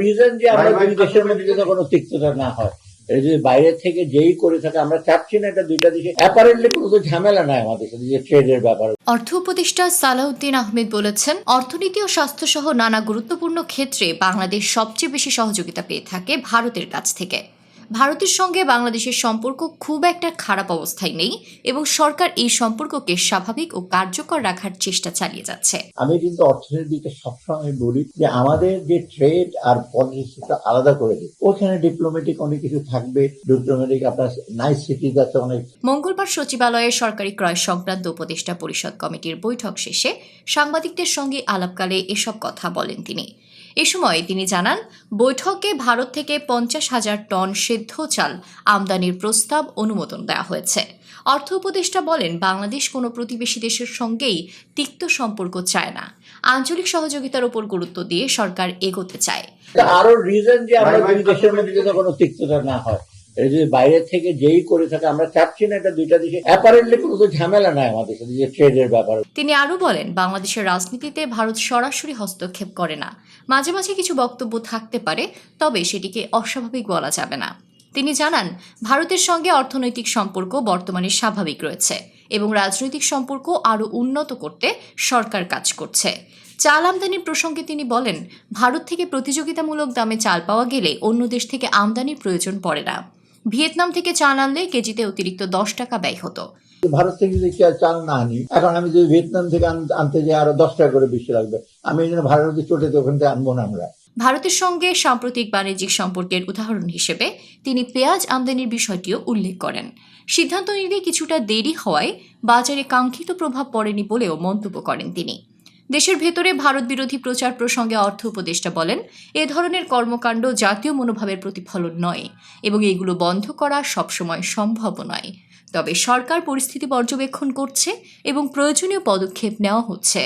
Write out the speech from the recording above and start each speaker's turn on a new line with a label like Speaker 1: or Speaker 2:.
Speaker 1: Reason যে আমরা দুই দেশের মধ্যে যেন কোনো তিক্ততা না হয়। এটা যদি বাইরে থেকে যেই করে থাকে আমরা চাচ্ছি না এটা দুইটা দেশে। অ্যাপারেন্টলি কোনো তো ঝামেলা নাই আমাদের সাথে যে ট্রেডের ব্যাপারে।
Speaker 2: অর্থ উপদেষ্টা সালাউদ্দিন আহমেদ বলেছেন অর্থনীতি ও স্বাস্থ্য সহ নানা গুরুত্বপূর্ণ ক্ষেত্রে বাংলাদেশ সবচেয়ে বেশি সহযোগিতা পেয়ে থাকে ভারতের কাছ থেকে। ভারতের সঙ্গে বাংলাদেশের সম্পর্ক খুব একটা খারাপ অবস্থায় নেই এবং সরকার এই সম্পর্ককে স্বাভাবিক ও কার্যকর রাখার চেষ্টা চালিয়ে যাচ্ছে।
Speaker 1: আমি কিন্তু অর্থনীতিকে সবসময় বলি যে আমাদের যে ট্রেড আর পলিসিটা আলাদা করে দিই ওখানে ডিপ্লোমেটিক অনেক কিছু থাকবে। ডিপ্লোমেটিক আপনার নাইস সিটিজ আছে অনেক।
Speaker 2: মঙ্গলবার সচিবালয়ে সরকারি ক্রয় সংক্রান্ত উপদেষ্টা পরিষদ কমিটির বৈঠক শেষে সাংবাদিকদের সঙ্গে আলাপকালে এসব কথা বলেন তিনি। এ সময় তিনি জানান বৈঠকে ভারত থেকে পঞ্চাশ হাজার টন সেদ্ধ চাল আমদানির প্রস্তাব অনুমোদন দেওয়া হয়েছে। অর্থ উপদেষ্টা বলেন বাংলাদেশ কোনো প্রতিবেশী দেশের সঙ্গেই তিক্ত সম্পর্ক চায় না। আঞ্চলিক সহযোগিতার উপর গুরুত্ব দিয়ে সরকার এগোতে চায়।
Speaker 1: আরও রিজন যে আমরা দুই দেশের মধ্যে যেন কোনো তিক্ততা না হয় এটা যদি বাইরে থেকে যেই করে থাকে আমরা চাচ্ছি না এটা দুইটা দেশে। অ্যাপারেন্টলি কোনো তো ঝামেলা নাই আমাদের সাথে যে ট্রেডের ব্যাপারে।
Speaker 2: তিনি আরও বলেন বাংলাদেশের রাজনীতিতে ভারত সরাসরি হস্তক্ষেপ করে না। মাঝে মাঝে কিছু বক্তব্য থাকতে পারে, তবে সেটিকে অস্বাভাবিক বলা যাবে না। তিনি জানান, ভারতের সঙ্গে অর্থনৈতিক সম্পর্ক বর্তমানে স্বাভাবিক রয়েছে এবং রাজনৈতিক সম্পর্ক আরও উন্নত করতে সরকার কাজ করছে। চাল আমদানির প্রসঙ্গে তিনি বলেন, ভারত থেকে প্রতিযোগিতামূলক দামে চাল পাওয়া গেলে অন্য দেশ থেকে আমদানির প্রয়োজন পড়ে না। ভিয়েতনাম থেকে চাল আনলে কেজিতে অতিরিক্ত দশ টাকা ব্যয় হতো।
Speaker 1: ভারত থেকে যদি চাল না আনি, এখন আমি যদি ভিয়েতনাম থেকে আনতে যাই, আরও দশ টাকা করে বেশি লাগবে। আমি এই জন্য ভারতে চটে ওখান থেকে আনব না আমরা।
Speaker 2: ভারতের সঙ্গে সাম্প্রতিক বাণিজ্যিক সম্পর্কের উদাহরণ হিসেবে তিনি পেঁয়াজ আমদানির বিষয়টিও উল্লেখ করেন। সিদ্ধান্ত নিতে কিছুটা দেরি হওয়ায় বাজারে কাঙ্ক্ষিত প্রভাব পড়েনি বলেও মন্তব্য করেন তিনি। দেশের ভেতরে ভারত বিরোধী প্রচার প্রসঙ্গে অর্থ উপদেষ্টা বলেন, এ ধরনের কর্মকাণ্ড জাতীয় মনোভাবের প্রতিফলন নয় এবং এগুলো বন্ধ করা সবসময় সম্ভব নয়। তবে সরকার পরিস্থিতি পর্যবেক্ষণ করছে এবং প্রয়োজনীয় পদক্ষেপ নেওয়া হচ্ছে।